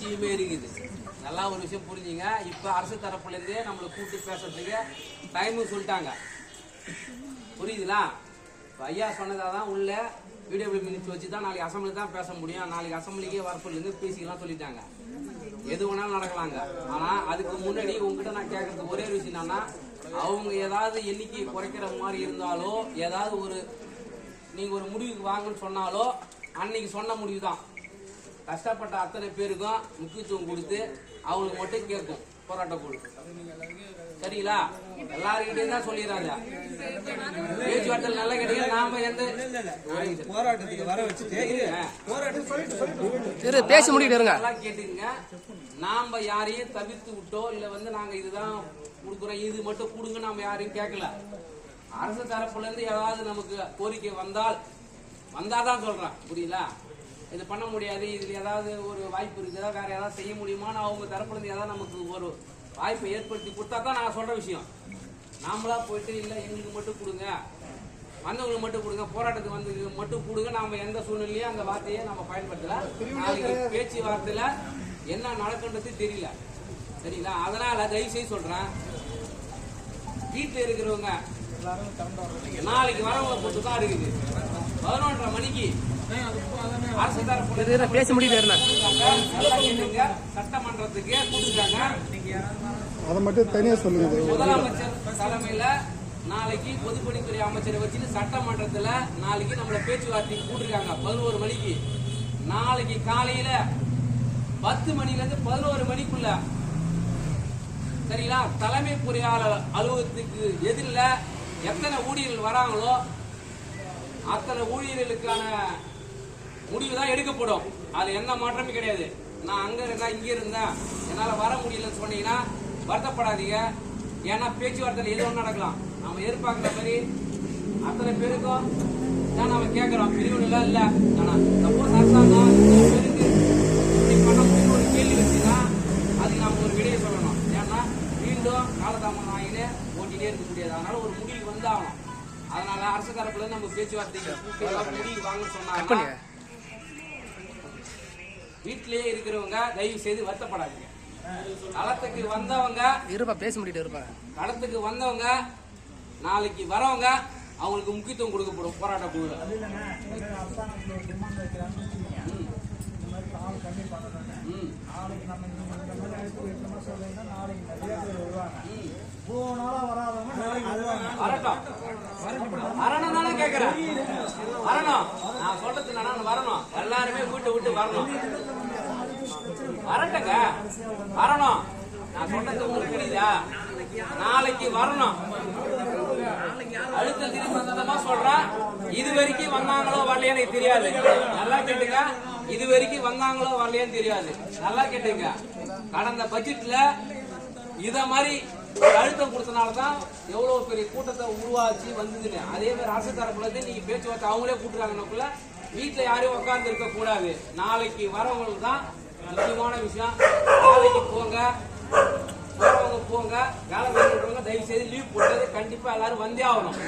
நிச்சயமே இருக்குது. நல்லா ஒரு விஷயம் புரிஞ்சுங்க. இப்போ அரசு தரப்புலேருந்தே நம்மளை கூப்பிட்டு பேசுறதுக்கு டைமும் சொல்லிட்டாங்க. புரியுதுங்களா? இப்போ ஐயா சொன்னதாக தான் உள்ள வீடியோ மினிட்ஸ் வச்சு தான் நாளைக்கு அசம்பிளி தான் பேச முடியும். நாளைக்கு அசம்பிளிக்கே வரப்புலேருந்து பேசிக்கலாம் சொல்லிட்டாங்க. எது வேணாலும் நடக்கலாங்க. ஆனால் அதுக்கு முன்னாடி உங்ககிட்ட நான் கேட்கறது ஒரே ஒரு விஷயம் என்னன்னா அவங்க ஏதாவது எண்ணிக்கை குறைக்கிற மாதிரி இருந்தாலோ ஏதாவது ஒரு நீங்கள் ஒரு முடிவுக்கு வாங்கன்னு சொன்னாலோ அன்னைக்கு சொன்ன முடிவு தான் கஷ்டப்பட்ட அத்தனை பேருக்கும் முக்கியத்துவம் கொடுத்து அவங்களுக்கு மட்டும் கேட்கும் போராட்ட குழு. சரிங்களா? எல்லாருக்கிட்டையும் தான் சொல்லிடுறாங்க. பேச்சுவார்த்தை நல்லா கேட்டீங்க நாம எந்த. போராட்டத்துக்கு வர வச்சுட்டு. போராட்டம் பேசி இருங்க. நல்லா கேட்டுங்க நாம யாரையும் தவிர்த்து விட்டோ இல்ல வந்து நாங்க இதுதான் கொடுக்குறோம் இது மட்டும் கொடுங்க நாம யாரையும் கேட்கல. அரசு தரப்புல இருந்து ஏதாவது நமக்கு கோரிக்கை வந்தால் வந்தாதான் சொல்றேன். புரியுதா? இது பண்ண முடியாது இதுல ஏதாவது ஒரு வாய்ப்பு இருக்குதா வேற ஏதாவது செய்ய முடியுமான்னு அவங்க தரப்புல இருந்து ஏதாவது நமக்கு ஒரு வாய்ப்பை ஏற்படுத்தி கொடுத்தா தான் நான் சொல்ற விஷயம். நாமளா போயிட்டு இல்ல எங்களுக்கு மட்டும் கொடுங்க. வந்தவங்களுக்கு மட்டும் கொடுங்க. போராட்டத்துக்கு வந்து மட்டும் கொடுங்க. நாம எந்த சூழ்நிலையும் அந்த வார்த்தையை நம்ம பயன்படுத்தல. நாளைக்கு பேச்சுவார்த்தையில என்ன நடக்குன்றது தெரியல. சரிங்களா? அதனால தயவு செய்து சொல்றேன். வீட்டுல இருக்கிறவங்க நாளைக்கு வரவங்களை பொறுத்து தான் இருக்குது. பதினொன்றரை மணிக்கு அரசு பேசி கேட்டுங்க சட்டமன்றத்துக்கு கூப்பிட்டுருக்காங்க அதை மட்டும் தனியா சொல்லுங்க. முதலமைச்சர் தலைமையில நாளைக்கு பொதுப்பணித்துறை அமைச்சரை வச்சுட்டு சட்டமன்றத்துல நாளைக்கு நம்மள பேச்சுவார்த்தைக்கு கூட்டிருக்காங்க. பதினோரு மணிக்கு. நாளைக்கு காலையில பத்து மணில இருந்து பதினோரு மணிக்குள்ள. சரிங்களா? தலைமை பொறியாளர் அலுவலகத்துக்கு எதிரில் எத்தனை ஊழியர்கள் வராங்களோ அத்தனை ஊழியர்களுக்கான முடிவு தான் எடுக்கப்படும். அது எந்த மாற்றமும் கிடையாது. நான் அங்க இருந்தா இங்க இருந்தேன் என்னால வர முடியலன்னு சொன்னீங்கன்னா வருத்தப்படாதீங்க. ஏன்னா பேச்சுவார்த்தையில் எது ஒன்று நடக்கலாம். நம்ம எதிர்பார்க்குற மாதிரி அத்தனை பேருக்கும் தான் நம்ம கேட்குறோம். பிரிவுல இல்லை. ஆனா சப்போஸ் அரசாங்கம் பேருக்கு இப்படி பண்ண முடியும் ஒரு கேள்வி வச்சுன்னா அதுக்கு நாம ஒரு விடையை சொல்லணும். ஏன்னா மீண்டும் காலதாமதம் ஆகினே ஓட்டிகிட்டே இருக்க முடியாது. அதனால ஒரு முடிவு வந்தாகணும். அதனால அரசு தரப்புல நம்ம பேச்சுவார்த்தைக்கு முடிவு வாங்கன்னு பண்ணுங்க வீட்டிலேயே இருக்கிறவங்க தயவு செய்து வருத்தப்படாதீங்க களத்துக்கு வந்தவங்க இருப்பா பேசி முடிக்கிட்டு இருப்பா களத்துக்கு வந்தவங்க நாளைக்கு வரவங்க அவங்களுக்கு முக்கியத்துவம் கொடுக்கப்படும் போராட்ட குழுல ம். ம். வரட்டும். வரணும் தானே கேக்குறேன். வரணும். நான் சொல்றது என்னன்னா வரணும். எல்லாருமே வீட்டை விட்டு வரணும். வரட்டுங்க. வரணும். நான் சொல்றது உங்களுக்கு தெரியுதா நாளைக்கு வரணும். அடுத்த திரும்ப சத்தமா சொல்றேன். இது வரைக்கும் வந்தாங்களோ வரலையா எனக்கு தெரியாது. நல்லா கேட்டுங்க. இது வரைக்கும் வந்தாங்களோ வரலையான்னு தெரியாது. நல்லா கேட்டுங்க. கடந்த பட்ஜெட்ல இத மாதிரி ஒரு அழுத்தம் கொடுத்தனால தான் எவ்வளவு பெரிய கூட்டத்தை உருவாச்சு வந்ததுன்னு. அதே மாதிரி அரசு தரப்புல நீங்க பேச்சுவார்த்தை அவங்களே கூட்டுறாங்கன்னக்குள்ள வீட்டுல யாரையும் உட்கார்ந்து இருக்க கூடாது. நாளைக்கு வரவங்களுக்கு தான் முக்கியமான விஷயம். நாளைக்கு போங்க. போறவங்க போங்க. வேலை பண்ணுறவங்க தயவு செய்து லீவ் போட்டது கண்டிப்பா எல்லாரும் வந்தே ஆகணும்.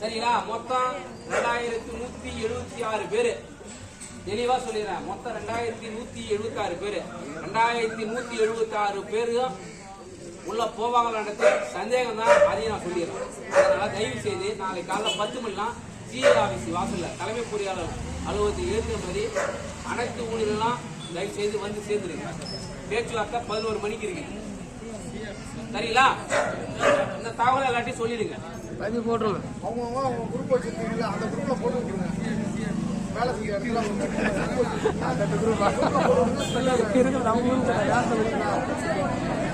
சரிங்களா? மொத்தம் ரெண்டாயிரத்தி நூத்தி எழுபத்தி ஆறு பேரு. தெளிவா சொல்லிடுறேன். மொத்தம் ரெண்டாயிரத்தி நூத்தி எழுபத்தி ஆறு பேரு. ரெண்டாயிரத்தி நூத்தி எழுபத்தி ஆறு பேரும் உள்ள போவாங்களான்றது சந்தேகம் தான் அதையும் நான் சொல்லிடுறேன். அதனால தயவு செய்து நாளைக்கு காலைல பத்து மணிலாம் சிஏ ஆபீஸ் வாசல்ல தலைமை பொறியாளர் அலுவலகத்தில் இருக்கிற மாதிரி அனைத்து ஊழியர்கள்லாம் தயவு செய்து வந்து சேர்ந்துருங்க. பேச்சுவார்த்தை பதினோரு மணிக்கு இருக்கு. சரிங்களா? இந்த தகவலை எல்லாத்தையும் சொல்லிடுங்க. பதிவு போட்டுருங்க. அவங்க அவங்க குரூப் வச்சிருக்கீங்களா அந்த குரூப்ல போட்டு விட்டுருங்க. வேலை செய்ய இடத்துல அவங்க. அந்த யார் சொல்லுங்க